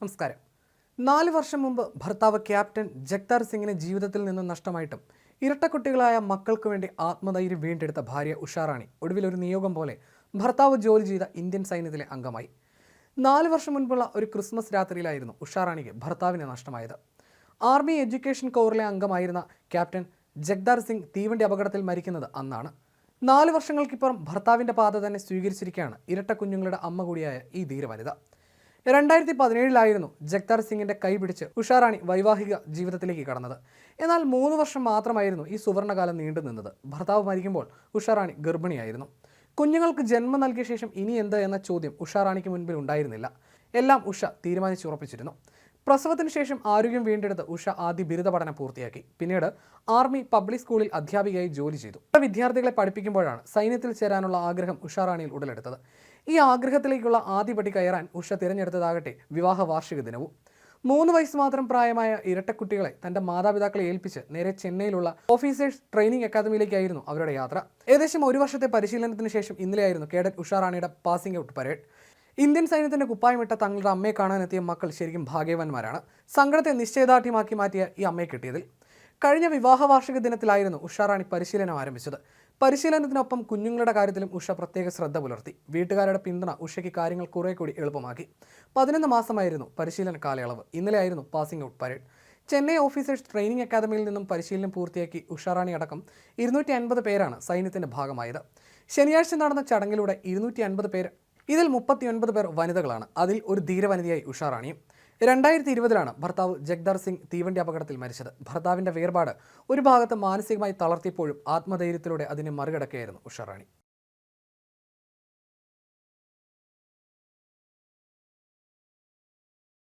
നമസ്കാരം. നാല് വർഷം മുമ്പ് ഭർത്താവ് ക്യാപ്റ്റൻ ജഗ്താർ സിംഗിനെ ജീവിതത്തിൽ നിന്ന് നഷ്ടമായിട്ടും ഇരട്ടക്കുട്ടികളായ മക്കൾക്ക് വേണ്ടി ആത്മധൈര്യം വീണ്ടെടുത്ത ഭാര്യ ഉഷാറാണി ഒടുവിൽ ഒരു നിയോഗം പോലെ ഭർത്താവ് ജോലി ചെയ്ത ഇന്ത്യൻ സൈന്യത്തിലെ അംഗമായി. നാല് വർഷം മുൻപുള്ള ഒരു ക്രിസ്മസ് രാത്രിയിലായിരുന്നു ഉഷാറാണിക്ക് ഭർത്താവിനെ നഷ്ടമായത്. ആർമി എഡ്യൂക്കേഷൻ കോറിലെ അംഗമായിരുന്ന ക്യാപ്റ്റൻ ജഗ്ദാർ സിംഗ് തീവണ്ടി അപകടത്തിൽ മരിക്കുന്നത് അന്നാണ്. നാല് വർഷങ്ങൾക്കിപ്പുറം ഭർത്താവിന്റെ പാത തന്നെ സ്വീകരിച്ചിരിക്കുകയാണ് ഇരട്ട കുഞ്ഞുങ്ങളുടെ അമ്മ കൂടിയായ ഈ ധീരവനിത. രണ്ടായിരത്തി പതിനേഴിലായിരുന്നു ജഗ്താർ സിംഗിന്റെ കൈപിടിച്ച് ഉഷാറാണി വൈവാഹിക ജീവിതത്തിലേക്ക് കടന്നത്. എന്നാൽ മൂന്ന് വർഷം മാത്രമായിരുന്നു ഈ സുവർണകാലം നീണ്ടു നിന്നത്. ഭർത്താവ് മരിക്കുമ്പോൾ ഉഷാറാണി ഗർഭിണിയായിരുന്നു. കുഞ്ഞുങ്ങൾക്ക് ജന്മം നൽകിയ ശേഷം ഇനി എന്ത് എന്ന ചോദ്യം ഉഷാറാണിക്ക് മുൻപിൽ ഉണ്ടായിരുന്നില്ല. എല്ലാം ഉഷ തീരുമാനിച്ചുറപ്പിച്ചിരുന്നു. പ്രസവത്തിന് ശേഷം ആരോഗ്യം വീണ്ടെടുത്ത് ഉഷ ആദ്യ ബിരുദ പഠനം പൂർത്തിയാക്കി. പിന്നീട് ആർമി പബ്ലിക് സ്കൂളിൽ അധ്യാപികയായി ജോലി ചെയ്തു. വിദ്യാർത്ഥികളെ പഠിപ്പിക്കുമ്പോഴാണ് സൈന്യത്തിൽ ചേരാനുള്ള ആഗ്രഹം ഉഷാറാണിയിൽ ഉടലെടുത്തത്. ഈ ആഗ്രഹത്തിലേക്കുള്ള ആദ്യപടി കയറാൻ ഉഷ തിരഞ്ഞെടുത്തതാകട്ടെ വിവാഹ വാർഷിക ദിനവും. മൂന്ന് വയസ്സ് മാത്രം പ്രായമായ ഇരട്ടക്കുട്ടികളെ തന്റെ മാതാപിതാക്കളെ ഏൽപ്പിച്ച് നേരെ ചെന്നൈയിലുള്ള ഓഫീസേഴ്സ് ട്രെയിനിങ് അക്കാദമിയിലേക്കായിരുന്നു അവരുടെ യാത്ര. ഏകദേശം ഒരു വർഷത്തെ പരിശീലനത്തിന് ശേഷം ഇന്നലെയായിരുന്നു കേഡറ്റ് ഉഷാറാണിയുടെ പാസിംഗ് ഔട്ട് പരേഡ്. ഇന്ത്യൻ സൈന്യത്തിന്റെ കുപ്പായമിട്ട തങ്ങളുടെ അമ്മയെ കാണാനെത്തിയ മക്കൾ ശരിക്കും ഭാഗ്യവാന്മാരാണ്. സങ്കടത്തെ നിശ്ചയദാർഢ്യമാക്കി മാറ്റിയ ഈ അമ്മയെ കിട്ടിയതിൽ. കഴിഞ്ഞ വിവാഹ വാർഷിക ദിനത്തിലായിരുന്നു ഉഷാറാണി പരിശീലനം ആരംഭിച്ചത്. പരിശീലനത്തിനൊപ്പം കുഞ്ഞുങ്ങളുടെ കാര്യത്തിലും ഉഷ പ്രത്യേക ശ്രദ്ധ പുലർത്തി. വീട്ടുകാരുടെ പിന്തുണ ഉഷയ്ക്ക് കാര്യങ്ങൾ കുറെ കൂടി എളുപ്പമാക്കി. പതിനൊന്ന് മാസമായിരുന്നു പരിശീലന കാലയളവ്. ഇന്നലെയായിരുന്നു passing out parade Chennai officers training അക്കാദമിയിൽ നിന്നും പരിശീലനം പൂർത്തിയാക്കി ഉഷാറാണി അടക്കം ഇരുന്നൂറ്റി അൻപത് പേരാണ് സൈന്യത്തിന്റെ ഭാഗമായത്. ശനിയാഴ്ച നടന്ന ചടങ്ങിലൂടെ ഇരുന്നൂറ്റി അൻപത് പേർ ഇതിൽ മുപ്പത്തിയൊൻപത് പേർ വനിതകളാണ്. അതിൽ ഒരു ധീരവനിതയായി ഉഷാറാണിയും രണ്ടായിരത്തി ഇരുപതിലാണ് ഭർത്താവ് ജഗ്ദാർ സിംഗ് തീവണ്ടി അപകടത്തിൽ മരിച്ചത്. ഭർത്താവിന്റെ വേർപാട് ഒരു ഭാഗത്ത് മാനസികമായി തളർത്തിയപ്പോഴും ആത്മധൈര്യത്തിലൂടെ അതിനെ മറികടക്കുകയായിരുന്നു ഉഷാറാണി